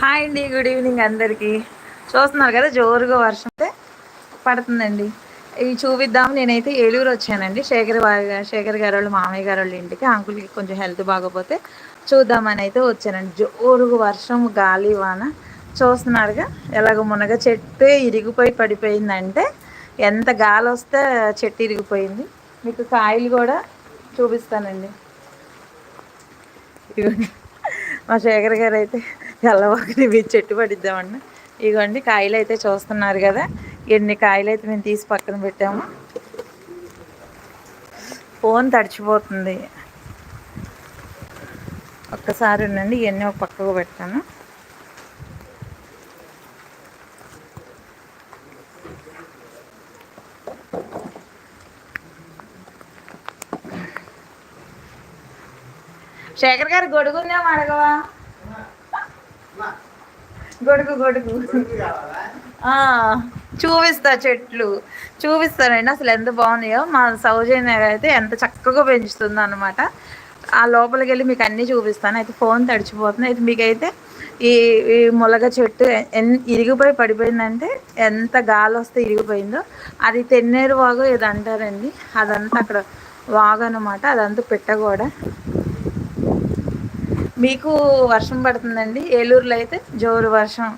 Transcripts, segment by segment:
Hi అండి good evening అందరికీ. చూస్తున్నారు కదా జోరుగా వర్షం అయితే పడుతుందండి. ఇవి చూపిద్దాం నేనైతే ఏలూరు వచ్చానండి. శేఖర్ శేఖర్ గారు వాళ్ళు మామయ్య గారు వాళ్ళ ఇంటికి. అంకుల్కి కొంచెం హెల్త్ బాగోపోతే చూద్దామని అయితే వచ్చానండి. జోరుగా వర్షం గాలి వాన. చూస్తున్నారుగా ఎలాగ మునగ చెట్టు ఇరిగిపోయి పడిపోయిందంటే ఎంత గాలి వస్తే చెట్టు ఇరిగిపోయింది. మీకు కాయలు కూడా చూపిస్తానండి. మా శేఖర్ గారు అయితే తెల్లవాకని మీ చెట్టు పడిద్దామన్న. ఇగోండి కాయలు అయితే చూస్తున్నారు కదా. ఎన్ని కాయలు అయితే మేము తీసి పక్కన పెట్టాము. ఫోన్ తడిచిపోతుంది. ఒక్కసారి ఉండండి ఇవన్నీ ఒక పక్కకు పెట్టాను. శేఖర్ గారు గొడుగుందేమో అడగవా? గొడుగు గొడుగు. చూపిస్తా చెట్లు. చూపిస్తానండి అసలు ఎంత బాగున్నాయో. మా సౌజన్య అయితే ఎంత చక్కగా పెంచుతుంది అనమాట ఆ లోపలికి వెళ్ళి మీకు అన్నీ చూపిస్తాను. అయితే ఫోన్ తడిచిపోతుంది. అయితే మీకైతే ఈ ఈ ములగ చెట్టు ఇరిగిపోయి పడిపోయిందంటే ఎంత గాలి వస్తే ఇరిగిపోయిందో. అది తెన్నేరు వాగు ఇది అంటారండి అదంతా అక్కడ వాగు అనమాట అదంతా పెట్టకూడ మీకు వర్షం పడుతుందండి. ఏలూరులో అయితే జోరు వర్షం.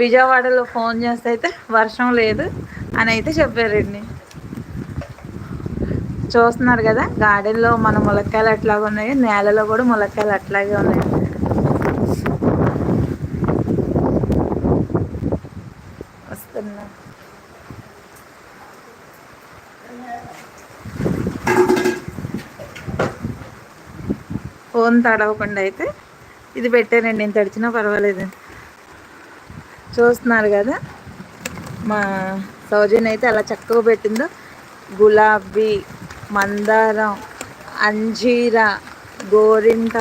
విజయవాడలో ఫోన్ చేస్తే అయితే వర్షం లేదు అని అయితే చెప్పారండి. చూస్తున్నారు కదా గార్డెన్లో మన ములక్కాయలు అట్లాగే ఉన్నాయి. నేలలో కూడా ములక్కాయలు అట్లాగే ఉన్నాయి. ఫోన్ తడవకుండా అయితే ఇది పెట్టానండి నేను తడిచినా పర్వాలేదు. చూస్తున్నారు కదా మా సౌజన్ అయితే అలా చక్కగా పెట్టిందో. గులాబీ మందారం అంజీర గోరింట.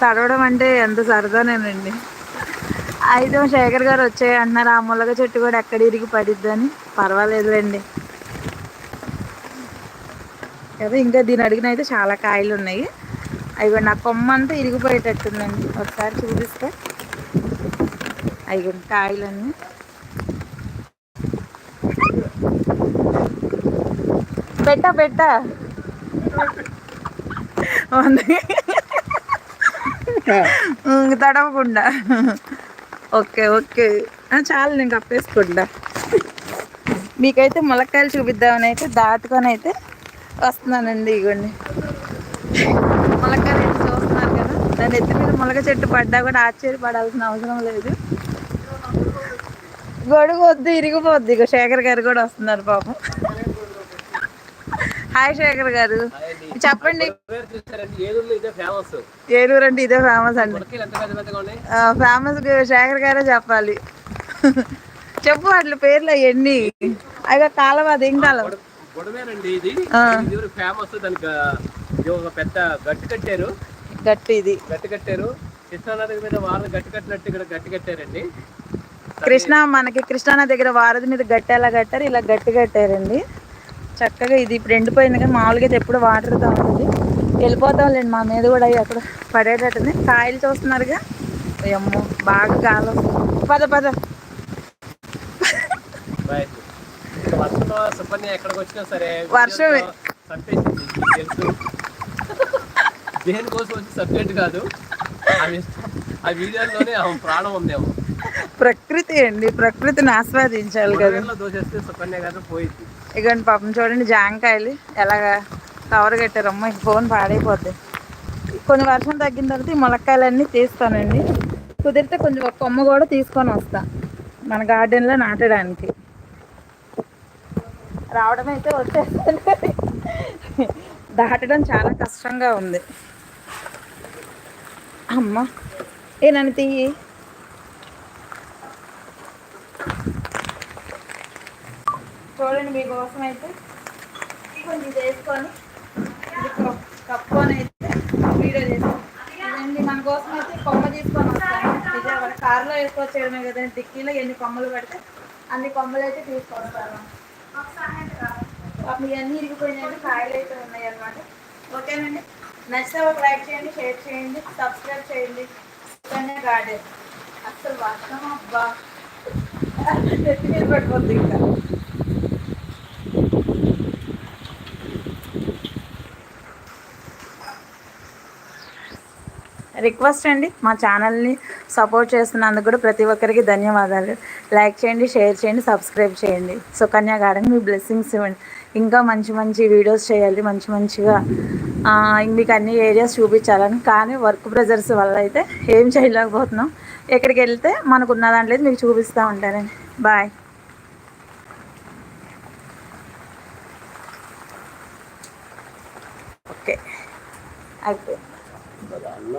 తడవడం అంటే ఎంత సరదానేనండి. అయితే శేఖర్ గారు వచ్చాయి అంటున్నారు ఆ ములగ చెట్టు కూడా ఎక్కడ ఇరిగి పడిద్దని పర్వాలేదులేండి. కదా ఇంకా దీని అడిగిన అయితే చాలా కాయలు ఉన్నాయి. అవి నా కొమ్మ అంతా ఇరిగిపోయేటట్టుందండి. ఒకసారి చూపిస్తే. అవి కాయలన్నీ. పెట్ట పెట్ట. తడవకుండా. Okay okay. చాలు నేను కప్పేసుకుంటా. మీకైతే ములక్కాయలు చూపిద్దామని అయితే దాటుకొని అయితే వస్తున్నానండి ఇగోండి. ములక్కాయలు అయితే చూస్తున్నారు కదా దాని ఎత్తి మీద ములక చెట్టు పడ్డా కూడా ఆశ్చర్యపడాల్సిన అవసరం లేదు. గొడుగు వద్దు ఇరిగిపోద్ది ఇక శేఖర్ గారు కూడా వస్తున్నారు పాపం. హాయ్ శేఖర్ గారు. చెప్పండి. ఏలూరు అంటే ఇదే ఫేమస్ అండి. ఫేమస్ శేఖర్ గారే చెప్పాలి. చెప్పు అట్ల పేర్లు అవన్నీ అవి కాలం అది ఏం కాలం ఇది. ఫేమస్ దానికి ఒక పెద్ద గట్టి కట్టారు. గట్టి ఇది. గట్టి కట్టారు. కృష్ణానది మీద వారధి గట్టి కట్టినట్టు ఇక్కడ గట్టి కట్టారండి. కృష్ణ మనకి కృష్ణానది దగ్గర వారధి మీద గట్టి ఎలా కట్టారు? ఇలా గట్టి కట్టారండి. చక్కగా ఇది ఇప్పుడు ఎండిపోయింది కానీ మామూలుగా అయితే ఎప్పుడు వాటర్ ఉంది వెళ్ళిపోతాంలేండి మా మీద కూడా అక్కడ పడేటట్టుంది. కాయలు చూస్తున్నారుగా. అమ్మో బాగా గాలి పద పద. సరే వర్షం తెలుసు. దేనికోసం వచ్చి సబ్జెక్ట్ కాదు. ఆ వీడియోలోనే ప్రాణం ఉందేమో. ప్రకృతి అండి. ప్రకృతిని ఆస్వాదించాలి కదా. సుకన్య గారు పోయింది. ఇగండి పాపం చూడండి జాంకాయలు ఎలాగా కవర్ కట్టారమ్మా ఈ ఫోన్ పాడైపోద్ది కొన్ని వర్షం తగ్గిన తర్వాత ఈ ములక్కాయలన్నీ తీస్తానండి. కుదిరితే కొంచెం ఒక కొమ్మ కూడా తీసుకొని వస్తా. మన గార్డెన్లో నాటడానికి. రావడం అయితే వచ్చేస్తుంది దాటడం చాలా కష్టంగా ఉంది. అమ్మ ఏనని తీయి. చూడండి మీకోసం అయితే కొంచెం చేసుకొని కప్పుకొని అయితే వీడియో చేస్తాం మన కోసం అయితే కొమ్మ తీసుకొని వస్తాను. విజయవాడ కారులో వేసుకొచ్చేయడమే కదండి. డిక్కీలో ఎన్ని కొమ్మలు పెడితే అన్ని కొమ్మలు అయితే తీసుకొస్తాను. ఇవన్నీ ఇరిగిపోయినాయి కాయలు అయితే ఉన్నాయి అనమాట ఓకేనండి? నచ్చితే ఒక లైక్ చేయండి షేర్ చేయండి సబ్స్క్రైబ్ చేయండి. సుకన్య గార్డెన్. అసలు వర్షం అబ్బా. నెత్తి మీద పడిపోద్ది ఇంకా. రిక్వెస్ట్ అండి మా ఛానల్ని సపోర్ట్ చేస్తున్నందుకు కూడా ప్రతి ఒక్కరికి ధన్యవాదాలు. లైక్ చేయండి షేర్ చేయండి సబ్స్క్రైబ్ చేయండి. సుకన్య గార్డెన్ మీ బ్లెస్సింగ్స్ ఇవ్వండి. ఇంకా మంచి మంచి వీడియోస్ చేయాలి మంచి మంచిగా మీకు అన్ని ఏరియాస్ చూపించాలని. కానీ వర్క్ ప్రెజర్స్ వల్ల అయితే ఏం చేయలేకపోతున్నాం. ఎక్కడికి వెళ్తే మనకు ఉన్న దాంట్లో మీకు చూపిస్తూ ఉంటానండి. బాయ్ ఓకే అయిపోయింది.